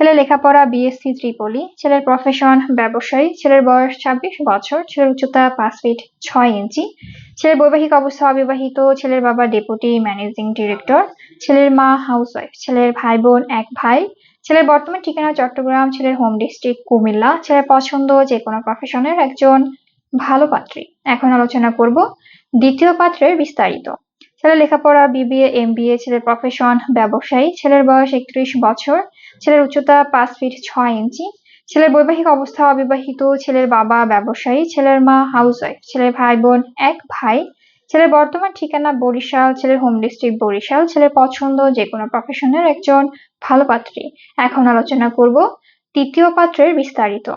ছেলে লেখাপড়া বিএসসি ত্রিপলি, ছেলের প্রফেশন ব্যবসায়ী, ছেলের বয়স ছাব্বিশ বছর, ছেলের উচ্চতা পাঁচ ফিট ছয় ইঞ্চি, ছেলের বৈবাহিক অবস্থা অবিবাহিত, ছেলের বাবা ডেপুটি ম্যানেজিং ডিরেক্টর ছেলের মা হাউসওয়াইফ ছেলের ভাই বোন এক ভাই, ছেলের বর্তমান ঠিকানা চট্টগ্রাম, ছেলের হোম ডিস্ট্রিক্ট কুমিল্লা, ছেলের পছন্দ যে কোনো প্রফেশনের একজন ভালো পাত্রী। এখন আলোচনা করব দ্বিতীয় পাত্রের বিস্তারিত। ছেলের লেখাপড়া বিবিএ এমবিএ ছেলের প্রফেশন ব্যবসায়ী, ছেলের বয়স একত্রিশ বছর, ছেলের উচ্চতা পাঁচ ফিট ছয় ইঞ্চি, ছেলের বৈবাহিক অবস্থা অবিবাহিত, ছেলের বাবা ব্যবসায়ী, ছেলের মা হাউসওয়াইফ ছেলের ভাই বোন এক ভাই, ছেলের বর্তমান ঠিকানা বরিশাল, ছেলের হোম ডিস্ট্রিক্ট বরিশাল, ছেলের পছন্দ যে কোনো প্রফেশনের একজন ভালো পাত্রী। এখন আলোচনা করব তৃতীয় পাত্রের বিস্তারিত।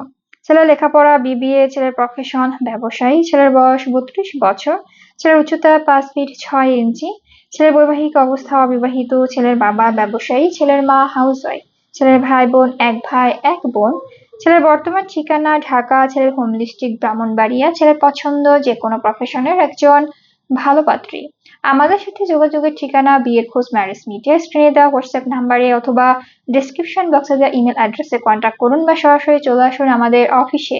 ছেলের লেখাপড়া বিবিএ ছেলের প্রফেশন ব্যবসায়ী, ছেলের বয়স বত্রিশ বছর ছেলের উচ্চতা পাঁচ ফিট ছয় ইঞ্চি, ছেলের বৈবাহিক অবস্থা অবিবাহিত, ছেলের বাবা ব্যবসায়ী, ছেলের মা হাউসওয়াইফ ছেলের ভাই বোন এক ভাই, এক বোন, ছেলের বর্তমান ঠিকানা ঢাকা, ছেলের হোম ডিস্ট্রিক্ট ব্রাহ্মণবাড়িয়া, ছেলের পছন্দ যে কোনো প্রফেশনের একজন ভালো পাত্রী। আমাদের সাথে যোগাযোগের ঠিকানা বিয়ের খোঁজ ম্যারেজ মিডিয়া স্ক্রিনে দেওয়া হোয়াটসঅ্যাপ নাম্বারে অথবা ডিসক্রিপশন বক্সে দেওয়া ইমেল অ্যাড্রেসে কন্ট্যাক্ট করুন বা সরাসরি চলে আসুন আমাদের অফিসে